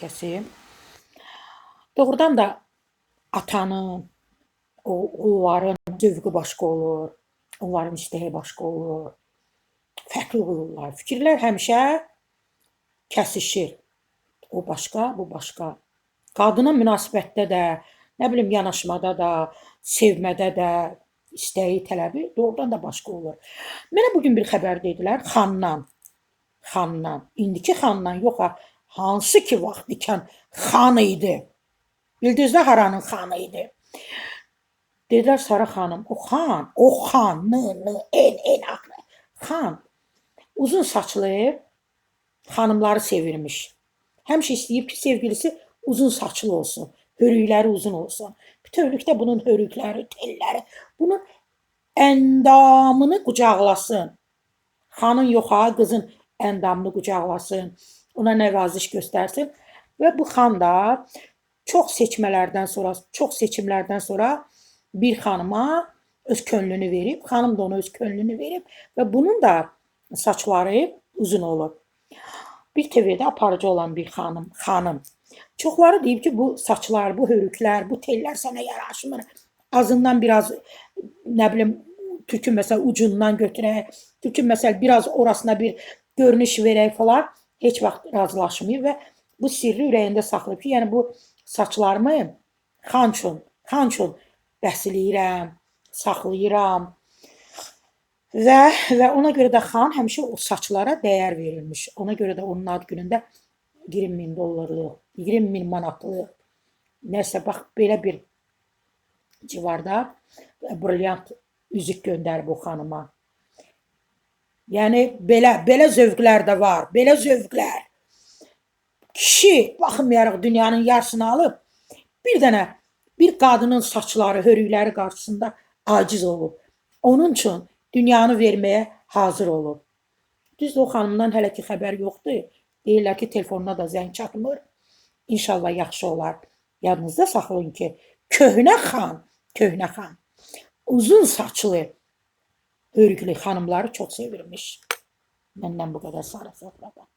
kəsim. Doğrudan da atanın, o onların zövqü başqa olur. Onların istəyi başqa olur. Fərqli olurlar. Fikirlər həmişə kəsişir. O başqa, bu başqa. Qadına münasibətdə də, nə bilim yanaşmada da, sevmədə də istəyi, tələbi doğrudan da başqa olur. Mənə bu gün bir xəbər dedilər xandan. Xandan. İndiki xandan yox ha. Hansı ki vaxt ikən xan idi. Bildiniz də haranın xanı idi. Dedilər Sara xanım, o xan, o xan, n, n, en, en axırı. Xan uzun saçlı xanımları sevirmiş. Həmişə istəyib ki, sevgilisi uzun saçlı olsun, hörükləri uzun olsun. Bütövlükdə bunun hörükləri, telləri, bunun əndamını qucaqlasın. Xanın yox ha, qızın əndamını qucaqlasın, ona nəvaziş göstərsin və bu xan da çox seçmələrdən sonra, çox seçimlərdən sonra bir xanıma öz könlünü verib, xanım da ona öz könlünü verib və bunun da saçları uzun olub. Bir TV-də aparıcı olan bir xanım, xanım. Çoxları deyib ki, bu saçlar, bu hörüklər, bu tellər sənə yaraşmır. Azından biraz nə bilim tükün məsəl ucundan götürək, tükün məsəl biraz orasına bir görünüş verək falan heç vaxt razılaşmayıb və bu sirri ürəyində saxlayıb ki, yəni bu saçlarımı xan üçün, xan üçün bəsləyirəm, saxlayıram. Və və ona görə də xan həmişə o saçlara dəyər verilmiş. Ona görə də onun ad günündə 20 min dollarlıq, 20 min manatlıq nəsə bax belə bir civarda brilliant üzük göndərib o xanıma. Yəni belə belə zövqlər də var, belə zövqlər. Kişi baxmayaraq dünyanın yarısını alıb bir dənə bir qadının saçları, hörükləri qarşısında aciz olub. Onun üçün dünyanı verməyə hazır olub. Düzdür, o xanımdan hələ ki xəbər yoxdur. Deyirlər ki, telefonuna da zəng çatmır. İnşallah yaxşı olar. Yadınızda saxlayın ki, köhnə xan, köhnə xan uzun saçlı Örgülü hanımları çok sevilmiş. Benden bu kadar sarı sofrada.